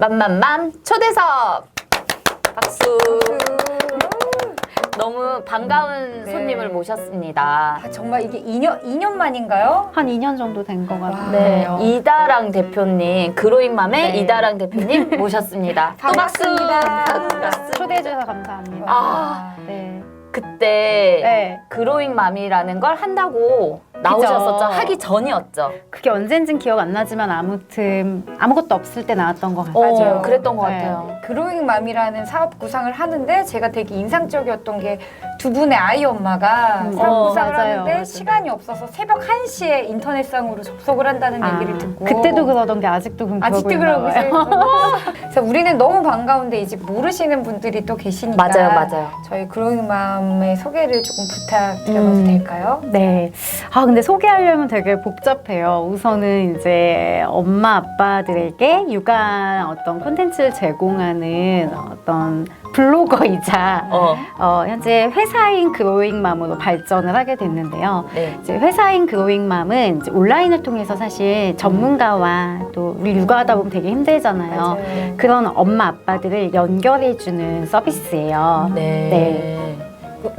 맘맘맘 초대석 박수. 너무 반가운 네. 손님을 모셨습니다. 아, 정말 이게 2년, 2년 만인가요? 한 2년 정도 된것 같아요. 네? 이다랑 대표님, 그로잉맘의 네. 이다랑 대표님 모셨습니다. 또 박수. 반갑습니다. 박수. 초대해 주셔서 감사합니다. 아. 네. 그때 네. 그로잉맘이라는 걸 한다고 나오셨었죠? 하기 전이었죠. 그게 언젠진 기억 안 나지만 아무튼 아무것도 없을 때 나왔던 것 같아요. 어, 맞아요. 그랬던 것 네. 같아요. 그로잉맘이라는 사업 구상을 하는데 제가 되게 인상적이었던 게 두 분의 아이 엄마가 음, 사업 어, 구상을 맞아요, 하는데 맞아요. 시간이 없어서 새벽 1시에 인터넷상으로 접속을 한다는 아, 얘기를 듣고 그때도 그러던 게 아직도 그럼 아직도 그러고 그러고 있나 봐요. 있어요. 그래서 우리는 너무 반가운데 이제 모르시는 분들이 또 계시니까 맞아요, 맞아요. 저희 그로잉맘의 소개를 조금 부탁드려도 음. 될까요? 네. 아, 근데 소개하려면 되게 복잡해요. 우선은 이제 엄마, 아빠들에게 육아 어떤 콘텐츠를 제공하는 어떤 블로거이자 어, 어, 현재 회사인 그로잉맘으로 발전을 하게 됐는데요. 네. 이제 회사인 그로잉맘은 이제 온라인을 통해서 사실 전문가와 또 우리 육아하다 보면 되게 힘들잖아요. 맞아요. 그런 엄마 아빠들을 연결해주는 서비스예요. 네.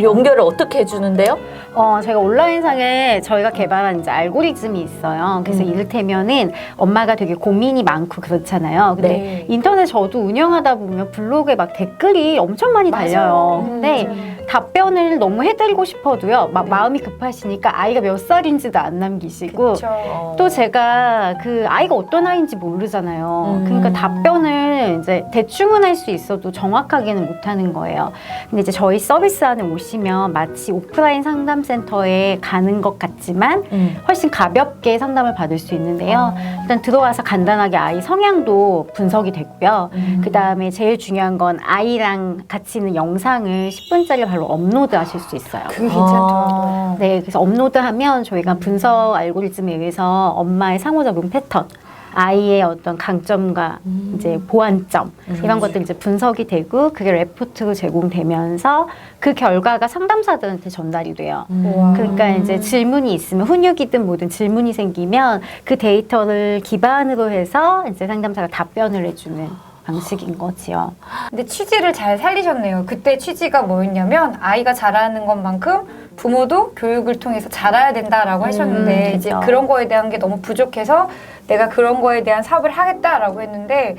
연결을 어떻게 해주는데요? 어, 제가 온라인상에 저희가 개발한 이제 알고리즘이 있어요. 그래서 음. 이를테면은 엄마가 되게 고민이 많고 그렇잖아요. 근데 네. 인터넷 저도 운영하다 보면 블로그에 막 댓글이 엄청 많이 맞아요. 달려요. 음, 근데 맞아요. 답변을 너무 해드리고 싶어도요. 막 네. 마음이 급하시니까 아이가 몇 살인지도 안 남기시고 그쵸. 어. 또 제가 그 아이가 어떤 아이인지 모르잖아요. 음. 그러니까 답변을 이제 대충은 할 수 있어도 정확하게는 못 하는 거예요. 근데 이제 저희 서비스 안에 오시면 마치 오프라인 상담센터에 가는 것 같지만 음. 훨씬 가볍게 상담을 받을 수 있는데요. 어. 일단 들어와서 간단하게 아이 성향도 분석이 됐고요. 음. 그 다음에 제일 중요한 건 아이랑 같이 있는 영상을 10분짜리 바로 업로드 하실 수 있어요. 그게 괜찮더라고요. 아. 네, 그래서 업로드하면 저희가 분석 알고리즘에 의해서 엄마의 상호작용 패턴, 아이의 어떤 강점과 음. 이제 보완점 음. 이런 것들 이제 분석이 되고 그게 레포트로 제공되면서 그 결과가 상담사들한테 전달이 돼요. 우와. 그러니까 이제 질문이 있으면 훈육이든 뭐든 질문이 생기면 그 데이터를 기반으로 해서 이제 상담사가 답변을 해주는 방식인 거지요. 근데 취지를 잘 살리셨네요. 그때 취지가 뭐였냐면 아이가 잘하는 것만큼 부모도 교육을 통해서 잘해야 된다라고 하셨는데 음, 이제 그죠. 그런 거에 대한 게 너무 부족해서 내가 그런 거에 대한 사업을 하겠다라고 했는데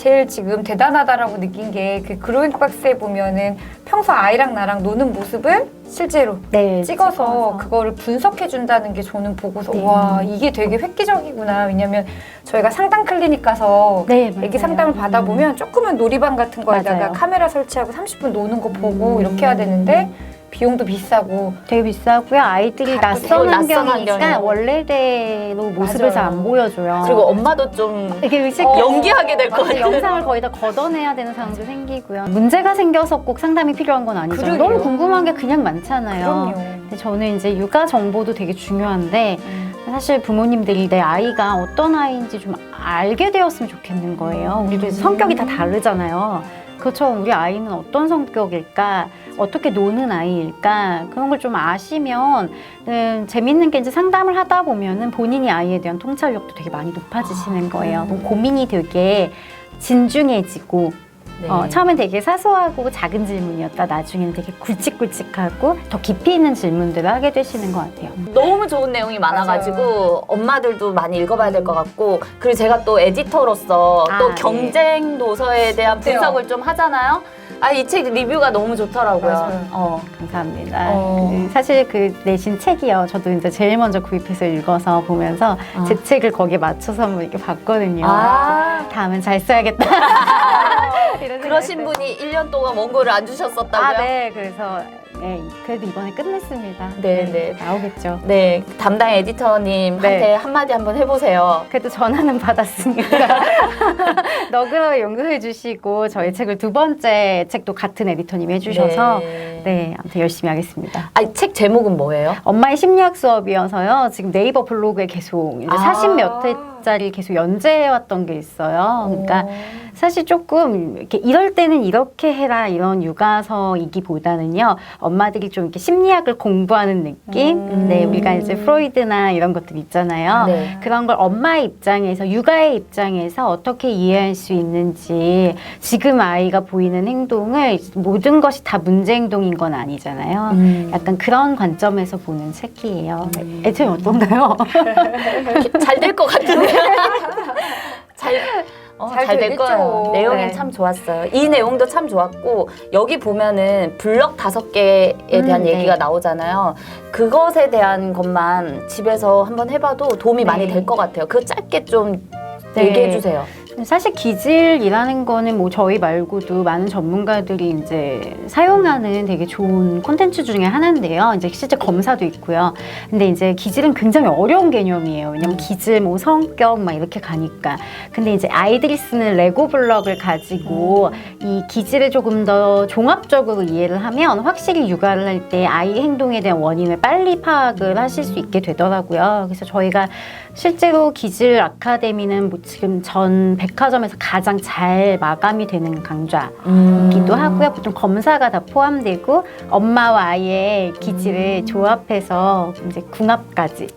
제일 지금 대단하다라고 느낀 게 그 그로잉 박스에 보면은 평소 아이랑 나랑 노는 모습을 실제로 네, 찍어서 그거를 분석해 준다는 게 저는 보고서 네. 와 이게 되게 획기적이구나 왜냐면 저희가 상담 클리닉 가서 네, 애기. 상담을 받아보면 조그만 놀이방 같은 거에다가 맞아요. 카메라 설치하고 30분 노는 거 보고 음. 이렇게 해야 되는데 비용도 비싸고 되게 비싸고요. 아이들이 가- 낯선 또 낯선 환경이니까 환경이고. 원래대로 모습을 잘안 맞아요. 보여줘요. 그리고 엄마도 좀 의식 어, 연기하게 될 것 맞아요. 같아요. 영상을 거의 다 걷어내야 되는 상황도 생기고요. 문제가 생겨서 꼭 상담이 필요한 건 아니잖아요. 그러게요. 너무 궁금한 게 그냥 많잖아요. 근데 저는 이제 육아 정보도 되게 중요한데 음. 사실 부모님들이 내 아이가 어떤 아이인지 좀 알게 되었으면 좋겠는 거예요. 우리도 이제 성격이 다 다르잖아요. 그렇죠. 우리 아이는 어떤 성격일까? 어떻게 노는 아이일까? 그런 걸 좀 아시면 음, 재밌는 게 이제 상담을 하다 보면은 본인이 아이에 대한 통찰력도 되게 많이 높아지시는 거예요. 그럼 고민이 되게 진중해지고 네. 어, 처음엔 되게 사소하고 작은 질문이었다 나중에는 되게 굵직굵직하고 더 깊이 있는 질문들을 하게 되시는 것 같아요. 너무 좋은 내용이 많아가지고 엄마들도 많이 읽어봐야 될 것 같고 그리고 제가 또 에디터로서 아, 또 네. 경쟁 도서에 대한? 분석을 좀 하잖아요. 아 이 책 리뷰가 너무 좋더라고요. 맞아요. 어. 감사합니다. 어. 그 사실 그 내신 책이요. 저도 이제 제일 먼저 구입해서 읽어서 보면서 어. 제 책을 거기에 맞춰서 한번 이렇게 봤거든요. 아 다음엔 잘 써야겠다. 이런 그러신 분이 1년 동안 원고를 안 주셨었다고요? 아, 네. 그래서 네, 그래도 이번에 끝냈습니다. 네, 네. 나오겠죠. 네, 담당 에디터님한테 네. 한마디 한번 해보세요. 그래도 전화는 받았으니까 너그러 용서해 주시고 저희 책을 두 번째 책도 같은 에디터님이 해주셔서 네, 네. 아무튼 열심히 하겠습니다. 아, 책 제목은 뭐예요? 엄마의 심리학 수업이어서요. 지금 네이버 블로그에 계속 이제 아. 40몇 회 자리를 계속 연재해왔던 게 있어요. 그러니까 오. 사실 조금 이렇게 이럴 때는 이렇게 해라 이런 육아서이기보다는요 엄마들이 좀 이렇게 심리학을 공부하는 느낌. 음. 네, 우리가 이제 프로이드나 이런 것들 있잖아요. 네. 그런 걸 엄마의 입장에서 육아의 입장에서 어떻게 이해할 수 있는지 지금 아이가 보이는 행동을 모든 것이 다 문제 행동인 건 아니잖아요. 음. 약간 그런 관점에서 보는 책이에요. 음. 애초에 어떤가요? 잘 될 것 같은데. 잘. 어, 잘 잘될 되겠죠. 거예요. 내용이 네. 참 좋았어요. 이 내용도 참 좋았고 여기 보면은 블럭 다섯 개에 대한 음, 네. 얘기가 나오잖아요. 그것에 대한 것만 집에서 한번 해봐도 도움이 많이 네. 될 것 같아요. 그 짧게 좀 네. 얘기해 주세요. 사실 기질이라는 거는 뭐 저희 말고도 많은 전문가들이 이제 사용하는 되게 좋은 콘텐츠 중에 하나인데요. 이제 실제 검사도 있고요. 근데 이제 기질은 굉장히 어려운 개념이에요. 왜냐면 기질, 뭐 성격 막 이렇게 가니까. 근데 이제 아이들이 쓰는 레고 블럭을 가지고 이 기질을 조금 더 종합적으로 이해를 하면 확실히 육아를 할 때 아이 행동에 대한 원인을 빨리 파악을 하실 수 있게 되더라고요. 그래서 저희가 실제로 기질 아카데미는 뭐 지금 전 백화점에서 가장 잘 마감이 되는 강좌이기도 음. 하고요. 보통 검사가 다 포함되고 엄마와 아이의 기질을 조합해서 이제 궁합까지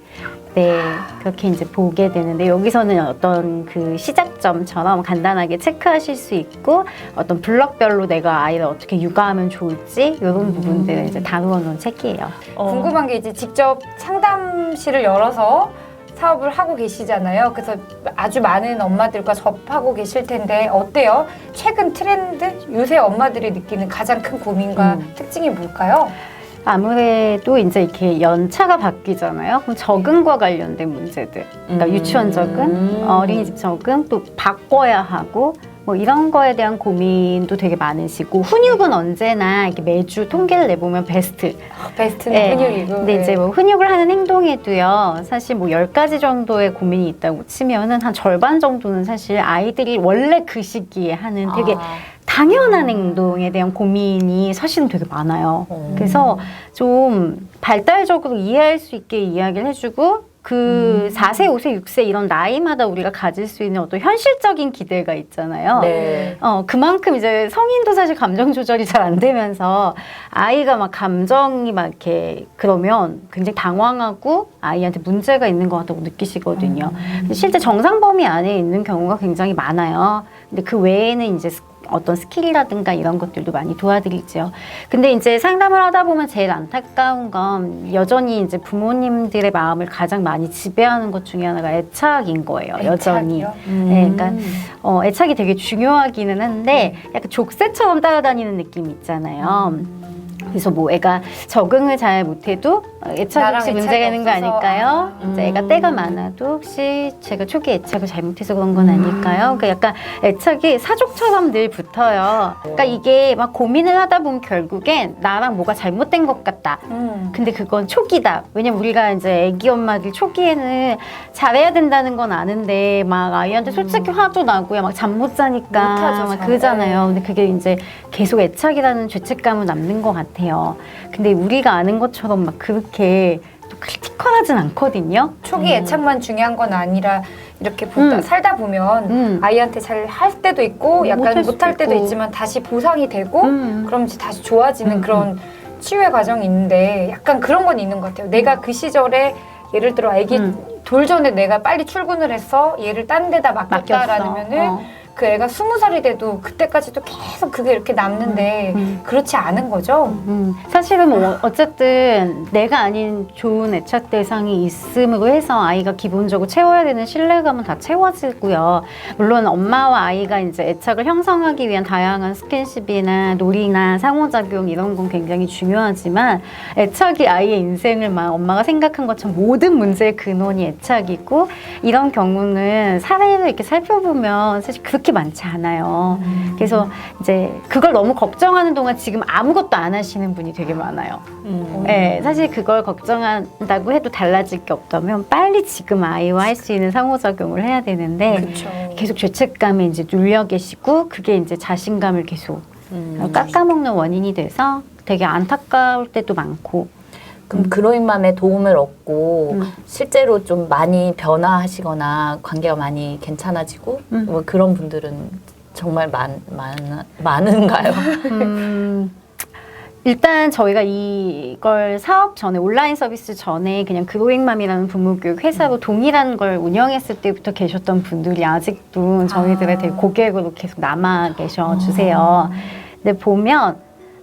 네 그렇게 이제 보게 되는데 여기서는 어떤 그 시작점처럼 간단하게 체크하실 수 있고 어떤 블럭별로 내가 아이를 어떻게 육아하면 좋을지 이런 부분들을 이제 다루어 놓은 책이에요. 어. 궁금한 게 이제 직접 상담실을 열어서 사업을 하고 계시잖아요. 그래서 아주 많은 엄마들과 접하고 계실 텐데 어때요? 최근 트렌드? 요새 엄마들이 느끼는 가장 큰 고민과 음. 특징이 뭘까요? 아무래도 이제 이렇게 연차가 바뀌잖아요. 그럼 적응과 관련된 문제들. 그러니까 음. 유치원 적응, 어린이집 적응, 또 바꿔야 하고, 뭐 이런 거에 대한 고민도 되게 많으시고, 훈육은 언제나 이렇게 매주 통계를 내보면 베스트. 베스트는 네. 근육이고. 근데 이제 뭐 훈육을 하는 행동에도요, 사실 뭐 10가지 정도의 고민이 있다고 치면은 한 절반 정도는 사실 아이들이 원래 그 시기에 하는 되게 아. 당연한 행동에 대한 고민이 사실은 되게 많아요. 어. 그래서 좀 발달적으로 이해할 수 있게 이야기를 해주고 그 4세, 5세, 6세 이런 나이마다 우리가 가질 수 있는 어떤 현실적인 기대가 있잖아요. 네. 어, 그만큼 이제 성인도 사실 감정 조절이 잘 안 되면서 아이가 막 감정이 막 이렇게 그러면 굉장히 당황하고 아이한테 문제가 있는 것 같다고 느끼시거든요. 근데 실제 정상 범위 안에 있는 경우가 굉장히 많아요. 근데 그 외에는 이제 스- 어떤 스킬이라든가 이런 것들도 많이 도와드리죠. 근데 이제 상담을 하다 보면 제일 안타까운 건 여전히 이제 부모님들의 마음을 가장 많이 지배하는 것 중에 하나가 애착인 거예요. 여전히. 애착이요? 네, 그러니까 어, 애착이 되게 중요하기는 한데 약간 족쇄처럼 따라다니는 느낌 있잖아요. 그래서 뭐 애가 적응을 잘 못해도 어, 애착이 나랑 혹시 애착이 문제가 있는 거 없어서. 아닐까요? 아. 이제 애가 음. 때가 많아도 혹시 제가 초기 애착을 잘못해서 그런 건 아닐까요? 그러니까 약간 애착이 사족처럼 늘 붙어요. 그러니까 이게 막 고민을 하다 보면 결국엔 나랑 뭐가 잘못된 것 같다. 음. 근데 그건 초기다. 왜냐면 우리가 이제 애기 엄마들 초기에는 잘해야 된다는 건 아는데 막 아이한테 솔직히 화도 나고요. 막 잠 못 자니까 음. 못하죠, 막 잘. 그러잖아요. 근데 그게 이제 계속 애착이라는 죄책감은 남는 것 같아요. 근데 우리가 아는 것처럼 막 그렇게 또 크리티컬하진 않거든요. 초기 음. 애착만 중요한 건 아니라 이렇게 보다, 음. 살다 보면 음. 아이한테 잘 할 때도 있고 약간 못할 때도 있고. 있지만 다시 보상이 되고 음. 그럼 이제 다시 좋아지는 음, 그런 치유의 과정이 있는데 약간 그런 건 있는 것 같아요. 내가 그 시절에 예를 들어 아기 음. 돌 전에 내가 빨리 출근을 해서 얘를 딴 데다 맡겼다라면은 어. 그 애가 스무 살이 돼도 그때까지도 계속 그게 이렇게 남는데 음. 그렇지 않은 거죠. 음, 사실은 뭐 어쨌든 내가 아닌 좋은 애착 대상이 있음으로 해서 아이가 기본적으로 채워야 되는 신뢰감은 다 채워지고요. 물론 엄마와 아이가 이제 애착을 형성하기 위한 다양한 스킨십이나 놀이나 상호작용 이런 건 굉장히 중요하지만 애착이 아이의 인생을 막 엄마가 생각한 것처럼 모든 문제의 근원이 애착이고 이런 경우는 사례를 이렇게 살펴보면 사실 그 렇게 많지 않아요. 그래서 이제 그걸 너무 걱정하는 동안 지금 아무것도 안 하시는 분이 되게 많아요. 음. 네, 사실 그걸 걱정한다고 해도 달라질 게 없다면 빨리 지금 아이와 할 수 있는 상호작용을 해야 되는데 그렇죠. 계속 죄책감에 이제 눌려 계시고 그게 이제 자신감을 계속 음. 깎아먹는 원인이 돼서 되게 안타까울 때도 많고 그럼 음. 그로인맘에 도움을 얻고 음. 실제로 좀 많이 변화하시거나 관계가 많이 괜찮아지고 음. 뭐 그런 분들은 정말 많, 많, 많은가요? 음, 일단 저희가 이걸 사업 전에 온라인 서비스 전에 그냥 그로잉맘이라는 부모교육 회사로 동일한 걸 운영했을 때부터 계셨던 분들이 아직도 저희들의 아. 되게 고객으로 계속 남아 계셔 주세요. 근데 보면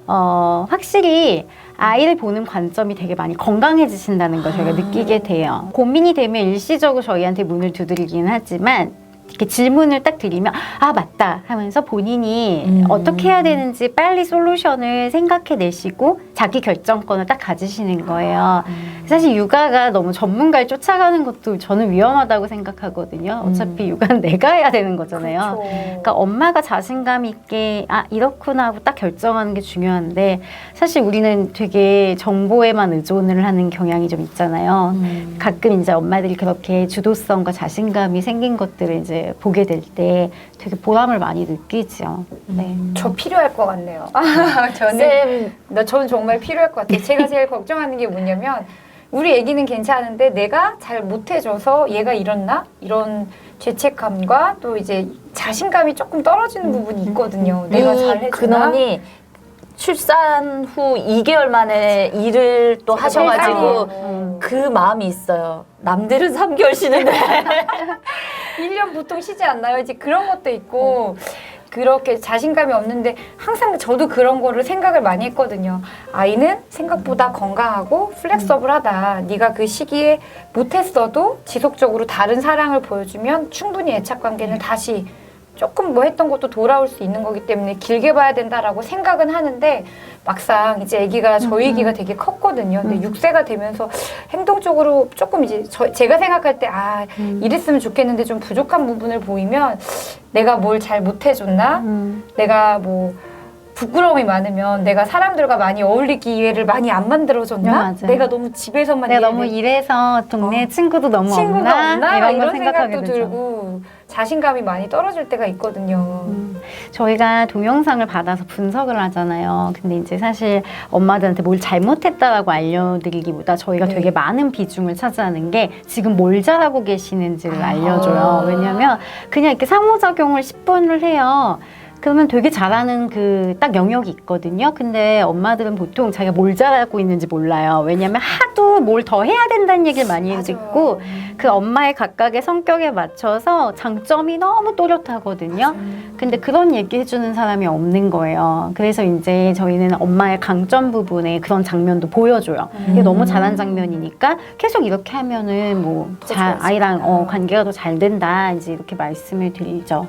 어, 확실히 아이를 보는 관점이 되게 많이 건강해지신다는 걸 저희가 아. 느끼게 돼요. 고민이 되면 일시적으로 저희한테 문을 두드리긴 하지만 이렇게 질문을 딱 드리면 아 맞다 하면서 본인이 음. 어떻게 해야 되는지 빨리 솔루션을 생각해 내시고 자기 결정권을 딱 가지시는 거예요. 사실 육아가 너무 전문가를 쫓아가는 것도 저는 위험하다고 생각하거든요. 어차피 육아는 내가 해야 되는 거잖아요. 그렇죠. 그러니까 엄마가 자신감 있게 아 이렇구나 하고 딱 결정하는 게 중요한데 사실 우리는 되게 정보에만 의존을 하는 경향이 좀 있잖아요. 음. 가끔 이제 엄마들이 그렇게 주도성과 자신감이 생긴 것들을 이제 보게 될 때 되게 보람을 많이 느끼죠. 네. 저 필요할 것 같네요. 저는 쌤나 저는 정말 필요할 것 같아요. 제가 제일 걱정하는 게 뭐냐면 우리 애기는 괜찮은데 내가 잘 못해줘서 얘가 이렇나 이런 죄책감과 또 이제 자신감이 조금 떨어지는 부분이 있거든요. 내가 잘이 해주나? 근원이 출산 후 2개월 만에 일을 또 하셔가지고 음. 그 마음이 있어요. 남들은 3개월 쉬는데 1년 보통 쉬지 않나요? 이제 그런 것도 있고 그렇게 자신감이 없는데 항상 저도 그런 거를 생각을 많이 했거든요. 아이는 생각보다 건강하고 플렉서블하다. 네가 그 시기에 못했어도 지속적으로 다른 사랑을 보여주면 충분히 애착 관계는 다시 조금 뭐 했던 것도 돌아올 수 있는 거기 때문에 길게 봐야 된다라고 생각은 하는데 막상 이제 아기가 저희 아기가 되게 컸거든요. 근데 6세가 되면서 행동적으로 조금 이제 저, 제가 생각할 때아 음. 이랬으면 좋겠는데 좀 부족한 부분을 보이면 내가 뭘 잘 못해줬나? 음. 내가 뭐 부끄러움이 많으면 내가 사람들과 많이 어울릴 기회를 많이 안 만들어줬나? 네, 맞아요. 내가 너무 집에서만 내가 일을 너무 해- 일해서 동네 어. 친구도 너무 친구가 없나? 없나? 이런 이런, 걸 생각하게 생각도 되죠. 들고 자신감이 많이 떨어질 때가 있거든요. 음, 저희가 동영상을 받아서 분석을 하잖아요. 근데 이제 사실 엄마들한테 뭘 잘못했다라고 알려드리기보다 저희가 네. 되게 많은 비중을 차지하는 게 지금 뭘 잘하고 계시는지를 아. 알려줘요. 왜냐면 그냥 이렇게 상호작용을 10분을 해요. 그러면 되게 잘하는 그 딱 영역이 있거든요. 근데 엄마들은 보통 자기가 뭘 잘하고 있는지 몰라요. 왜냐면 하도 뭘 더 해야 된다는 얘기를 많이 맞아요. 듣고 그 엄마의 각각의 성격에 맞춰서 장점이 너무 또렷하거든요. 근데 그런 얘기 해주는 사람이 없는 거예요. 그래서 이제 저희는 엄마의 강점 부분에 그런 장면도 보여줘요. 이게 음. 너무 잘한 장면이니까 계속 이렇게 하면은 뭐더 잘, 좋아지겠다. 아이랑 어, 관계가 더 잘 된다. 이제 이렇게 말씀을 드리죠.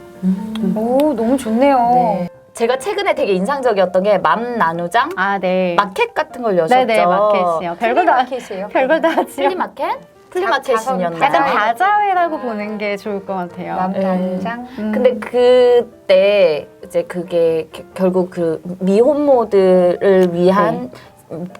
오 너무 좋네요. 네. 제가 최근에 되게 인상적이었던 게 맘 나누장 아, 네. 마켓 같은 걸 여셨죠. 네네, 마켓이요. 별거 다, 플리마켓이에요. 별걸 다 하지요. 플리마켓? 플리마켓이었나요? 약간 맞아요. 다자회라고 보는 게 좋을 것 같아요. 남단장. 음. 근데 그때 이제 그게 겨- 결국 그 미혼모들을 위한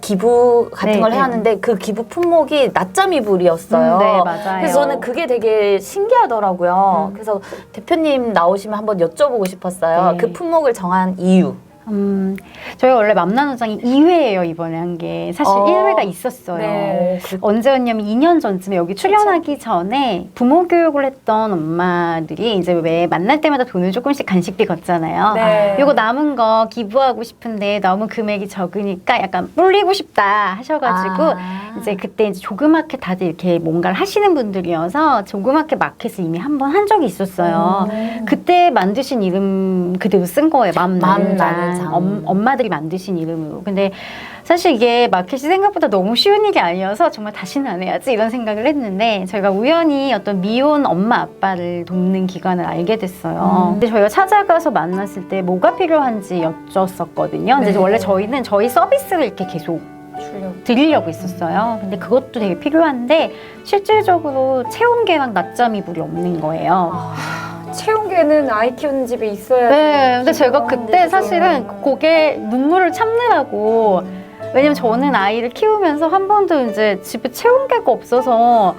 기부 같은 네, 걸 네. 해야 하는데 그 기부 품목이 낮점 이불이었어요. 음, 네, 맞아요. 그래서 저는 그게 되게 신기하더라고요. 음. 그래서 대표님 나오시면 한번 여쭤보고 싶었어요. 네. 그 품목을 정한 이유. 음, 저희가 원래 맘나누장이 2회예요, 이번에 한 게. 사실 어. 1회가 있었어요. 네. 언제였냐면 2년 전쯤에 여기 출연하기 전에 부모 교육을 했던 엄마들이 이제 왜 만날 때마다 돈을 조금씩 간식비 걷잖아요. 네. 요거 남은 거 기부하고 싶은데 너무 금액이 적으니까 약간 불리고 싶다 하셔가지고 아. 이제 그때 이제 조그맣게 다들 이렇게 뭔가를 하시는 분들이어서 조그맣게 마켓을 이미 한 번 한 적이 있었어요. 음. 그때 만드신 이름 그대로 쓴 거예요. 맘맘 나누 엄, 엄마들이 만드신 이름으로. 근데 사실 이게 마켓이 생각보다 너무 쉬운 일이 아니어서 정말 다시는 안 해야지 이런 생각을 했는데 저희가 우연히 어떤 미혼 엄마 아빠를 돕는 기관을 알게 됐어요. 음. 근데 저희가 찾아가서 만났을 때 뭐가 필요한지 여쭸었거든요. 근데 네. 원래 저희는 저희 서비스를 이렇게 계속 줄력. 드리려고 했었어요. 근데 그것도 되게 필요한데 실질적으로 체온 계랑 낮잠 이불이 없는 거예요. 체온계는 아이 키우는 집에 있어야 네, 근데 제가 어, 그때 네, 사실은. 그게 눈물을 참느라고 왜냐면 저는 아이를 키우면서 한 번도 이제 집에 체온계가 없어서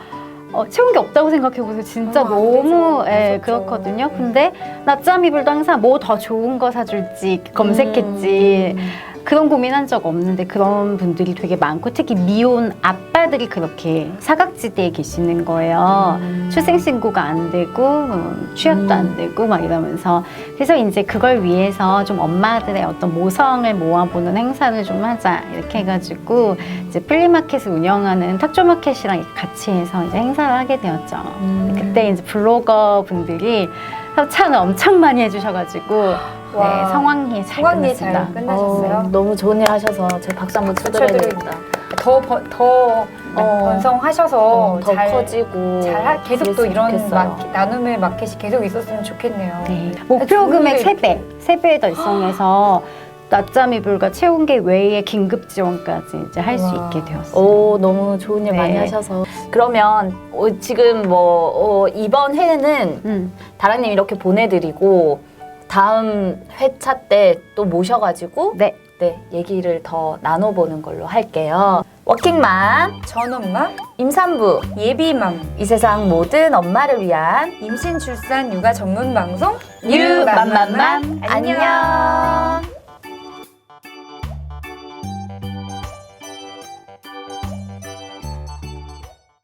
어, 체온계 없다고 생각해보세요. 진짜 어, 안 너무 되죠. 예, 무섭죠. 그렇거든요. 근데 낮잠 이불도 항상 뭐 더 좋은 거 사줄지 검색했지. 그런 고민한 적 없는데 그런 분들이 되게 많고 특히 미혼 아 빠들이 그렇게 사각지대에 계시는 거예요. 출생신고가 안 되고 뭐 취업도 음. 안 되고 막 이러면서 그래서 이제 그걸 위해서 좀 엄마들의 어떤 모성을 모아보는 행사를 좀 하자 이렇게 해가지고 이제 플리마켓을 운영하는 탁조마켓이랑 같이 해서 이제 행사를 하게 되었죠. 음. 그때 이제 블로거 분들이 협찬을 엄청 많이 해주셔가지고 네, 와. 성황리에 잘 성황리에 끝났습니다. 잘 끝나셨어요? 어, 너무 좋은 일 하셔서 제 박수 한번 쳐드려야겠다. 더, 번- 더 어. 번성하셔서 어, 더 잘, 커지고 잘 하- 계속 또 그랬으면 이런 좋겠어요. 마켓, 나눔의 마켓이 계속 있었으면 좋겠네요. 네. 목표 금액 좋은데. 3배, 3배에 달성해서 낮잠 이 불과 체온계 외에 긴급 지원까지 이제 할 수 와. 있게 되었어요. 오 너무 좋은 일 많이 네. 하셔서 그러면 어, 지금 뭐 어, 이번 회는 음. 다랑님 이렇게 보내드리고 다음 회차 때 또 모셔가지고 네. 네 얘기를 더 나눠보는 걸로 할게요. 워킹맘 전엄마, 임산부 예비맘, 이 세상 모든 엄마를 위한 임신, 출산, 육아 전문 방송 유맘맘맘 안녕. 안녕.